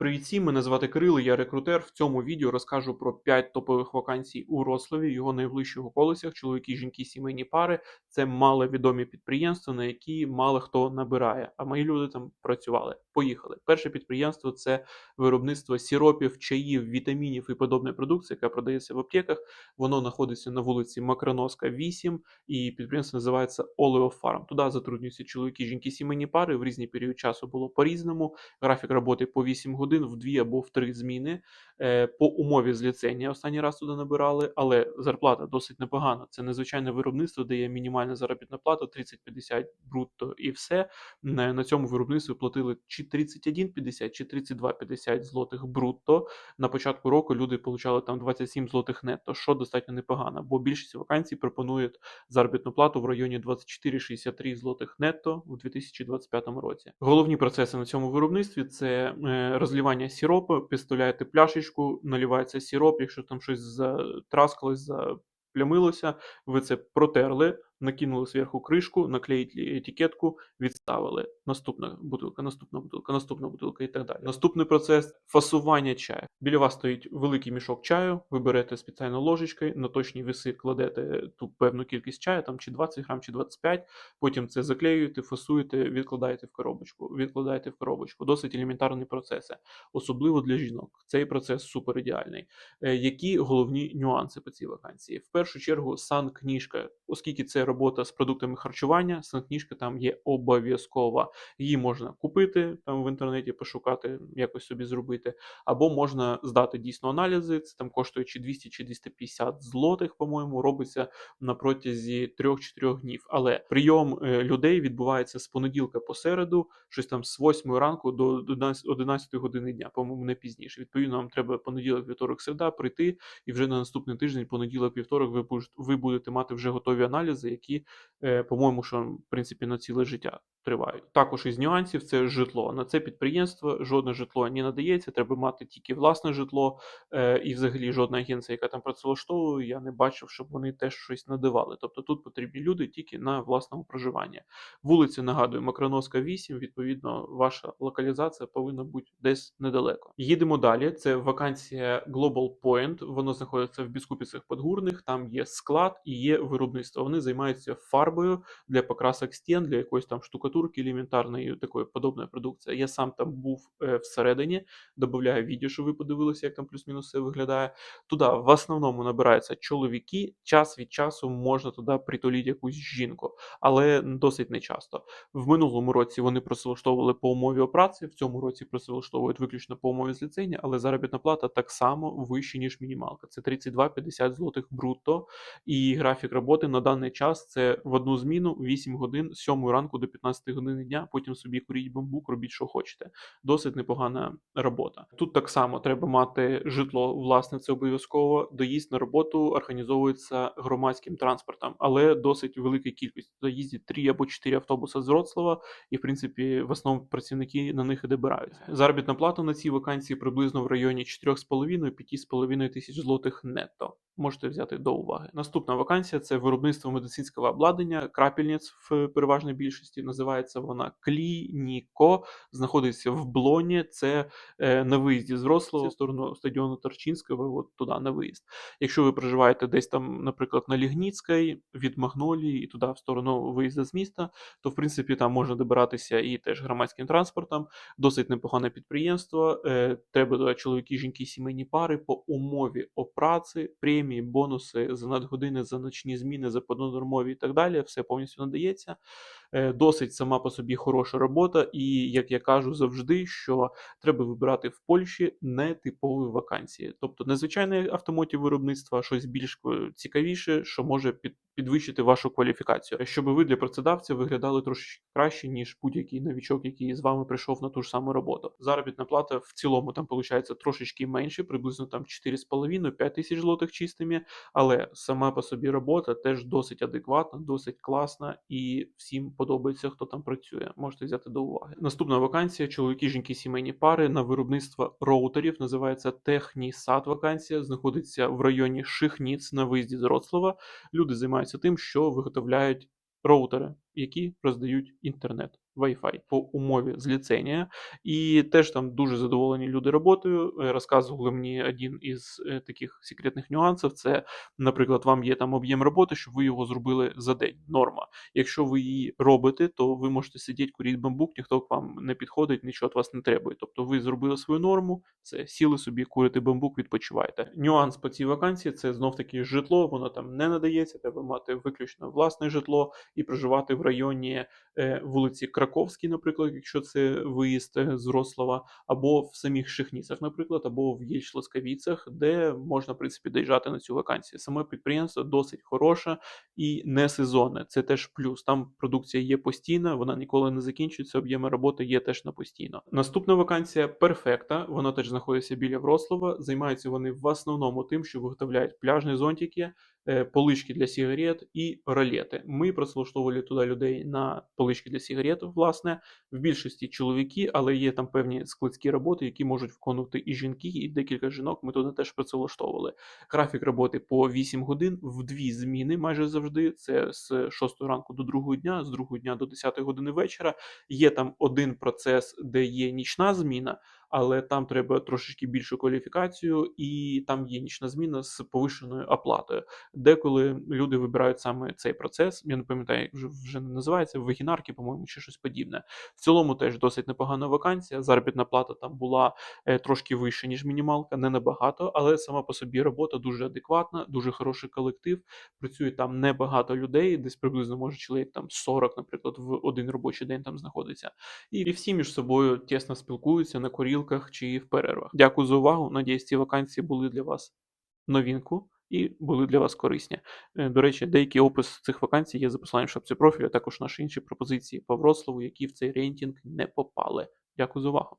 Привіт всім, мене звати Кирило, я рекрутер. В цьому відео розкажу про 5 топових вакансій у Рославі, його найближчих околицях, чоловіки, жінки, сімейні пари. Це маловідомі підприємства, на які мало хто набирає. А мої люди там працювали. Поїхали. Перше підприємство це виробництво сіропів, чаїв, вітамінів і подобної продукції, яка продається в аптеках. Воно знаходиться на вулиці Макроноска, 8, і підприємство називається Oleofarm. Туди затруднюються чоловіки, жінки, сімейні пари. В різний період часу було по-різному. Графік роботи по 8 годин в дві або в три зміни е, по умові зліцення. Останній раз туди набирали, але зарплата досить непогана. Це незвичайне виробництво, де є мінімальна заробітна плата 30-50 брутто і все. На цьому виробництві платили чи 31,50, чи 32,50 злотих брутто. На початку року люди получали там 27 злотих нетто, що достатньо непогано, бо більшість вакансій пропонують заробітну плату в районі 24-63 злотих нетто у 2025 році. Головні процеси на цьому виробництві це е, розлівання сіропу, підставляєте пляшечку, наливається сіроп, якщо там щось затраскалось, заплямилося, ви це протерли, накинули зверху кришку, наклеїли етикетку, відставили. Наступна бутилка, наступна бутилка, наступна бутилка і так далі. Наступний процес фасування чаю. Біля вас стоїть великий мішок чаю, ви берете спеціально ложечкою, на точні веси кладете ту певну кількість чаю, там чи 20 грам, чи 25, потім це заклеюєте, фасуєте, відкладаєте в коробочку, відкладаєте в коробочку. Досить елементарні процеси, особливо для жінок. Цей процес супер ідеальний. Е, Які головні нюанси по цій вакансії? В першу чергу сан-книжка, оскільки це робота з продуктами харчування, сан-книжка там є обов'язкова. Її можна купити там в інтернеті, пошукати, якось собі зробити, або можна здати дійсно аналізи. Це там коштує чи 200, чи 250 злотих, по-моєму, робиться на протязі 3-4 днів. Але прийом е, людей відбувається з понеділка по середу, щось там з 8 ранку до 11 11 години дня, по-моєму, не пізніше. Відповідно, вам треба понеділок, вівторок, середа прийти, і вже на наступний тиждень, понеділок, вівторок, ви будете мати вже готові аналізи, які, е, по-моєму, що в принципі на ціле життя тривають. Також із нюансів це житло. На це підприємство жодне житло не надається. Треба мати тільки власне житло, е, і взагалі жодна агенція, яка там працевлаштовує, я не бачив, щоб вони теж щось надавали. Тобто тут потрібні люди тільки на власному проживанні. Вулиця нагадую, Макроноска 8, Відповідно, ваша локалізація повинна бути десь недалеко. Їдемо далі. Це вакансія Global Point. Воно знаходиться в Біскупіцях Подгурних. Там є склад і є виробництво. Вони займаються фарбою для покрасок стін, для якоїсь там штукатурки елементарної, такої подобної продукції. Я сам там був всередині, додаю відео, щоб ви подивилися, як там плюс-мінус все виглядає. Туди в основному набираються чоловіки. Час від часу можна туди притулити якусь жінку, але досить нечасто. В минулому році вони працевлаштовували по умові праці, в цьому році працевлаштовують виключно по умові зліцення, але заробітна плата так само вища, ніж мінімалка. Це 32-50 злотих брутто. І графік роботи на даний час це в одну зміну 8 годин з 7 ранку до 15 години дня. Потім собі куріть бамбук, робіть, що хочете. Досить непогана робота. Тут так само треба мати житло, власне, це обов'язково. Доїзд на роботу організовується громадським транспортом, але досить велика кількість. Туди їздять 3 або 4 автобуси з Вроцлава, і в принципі в основному працівники на них і добираються. Заробітна плата на цій вакансії приблизно в районі 4,5-5,5 тисяч злотих нетто. Можете взяти до уваги. Наступна вакансія це виробництво медицинського обладнання, крапельниць в переважній більшості. Називається вона Клініко. Знаходиться в Блоні. Це е, на виїзді з Вроцлава в сторону стадіону Торчинського. От туди на виїзд. Якщо ви проживаєте десь там, наприклад, на Лігніцькій, від Магнолії і туди в сторону виїзду з міста, то в принципі там можна добиратися і теж громадським транспортом. Досить непогане підприємство. Е, треба туди чоловіки, жінки, сімейні пари по умові опраці, премії, бонуси за надгодини, за ночні зміни, за понаднормові і так далі. Все повністю надається. Е, Досить сама по собі хороша робота, і як я кажу завжди, що треба вибирати в Польщі нетипові вакансії, тобто незвичайне автомотів виробництва, а щось більш цікавіше, що може під, підвищити вашу кваліфікацію, щоб ви для працедавця виглядали трошки краще, ніж будь-який новічок, який з вами прийшов на ту ж саму роботу. Заробітна плата в цілому там виходить трошечки менше, приблизно там 4,5-5 тисяч злотих чистими, але сама по собі робота теж досить адекватна, досить класна і всім подобається, хто там працює. Можете взяти до уваги. Наступна вакансія: чоловіки, жінки, сімейні пари на виробництво роутерів. Називається Технісад. Вакансія знаходиться в районі Шихніц на виїзді з Роцлава. Люди займаються тим, що виготовляють роутери. Які роздають інтернет, Wi-Fi по умові зліценія. І теж там дуже задоволені люди роботою. Е, Розказували мені один із е, таких секретних нюансів. Це, наприклад, вам є там об'єм роботи, щоб ви його зробили за день. Норма. Якщо ви її робите, то ви можете сидіти, курити бамбук, ніхто к вам не підходить, нічого від вас не требує. Тобто ви зробили свою норму, це сіли собі, курити бамбук, відпочиваєте. Нюанс по цій вакансії це знов таки житло, воно там не надається, треба мати виключно власне житло і проживати в районі е, вулиці Краковській, наприклад, якщо це виїзд е, з Рослава, або в самих Шехніцах, наприклад, або в Єльч-Ласкавіцах, де можна в принципі доїжджати на цю вакансію. Саме підприємство досить хороше і не сезонне. Це теж плюс. Там продукція є постійна, вона ніколи не закінчується. Об'єми роботи є теж на постійно. Наступна вакансія перфекта. Вона теж знаходиться біля Врослава. Займаються вони в основному тим, що виготовляють пляжні зонтики, полички для сигарет і ролети. Ми працевлаштовували туди людей на полички для сигарет, власне, в більшості чоловіки, але є там певні складські роботи, які можуть виконувати і жінки, і декілька жінок. Ми туди теж працевлаштовували. Графік роботи по 8 годин в дві зміни майже завжди. Це з 6 ранку до 2 дня, з 2 дня до 10 години вечора. Є там один процес, де є нічна зміна, але там треба трошечки більшу кваліфікацію, і там є нічна зміна з повищеною оплатою. Деколи люди вибирають саме цей процес. Я не пам'ятаю, як вже вже не називається вагінарки, по-моєму, чи щось подібне. В цілому теж досить непогана вакансія. Заробітна плата там була е, трошки вища, ніж мінімалка, не набагато, але сама по собі робота дуже адекватна, дуже хороший колектив. Працює там небагато людей, десь приблизно може чоловік там 40, наприклад, в один робочий день там знаходиться. І всі між собою тісно спілкуються на курілках чи в перервах. Дякую за увагу. Надіюсь, ці вакансії були для вас новинку і були для вас корисні. Е, До речі, деякий опис цих вакансій є за посиланням в шапці профілю, а також наші інші пропозиції по Вроцлаву, які в цей рейтинг не попали. Дякую за увагу.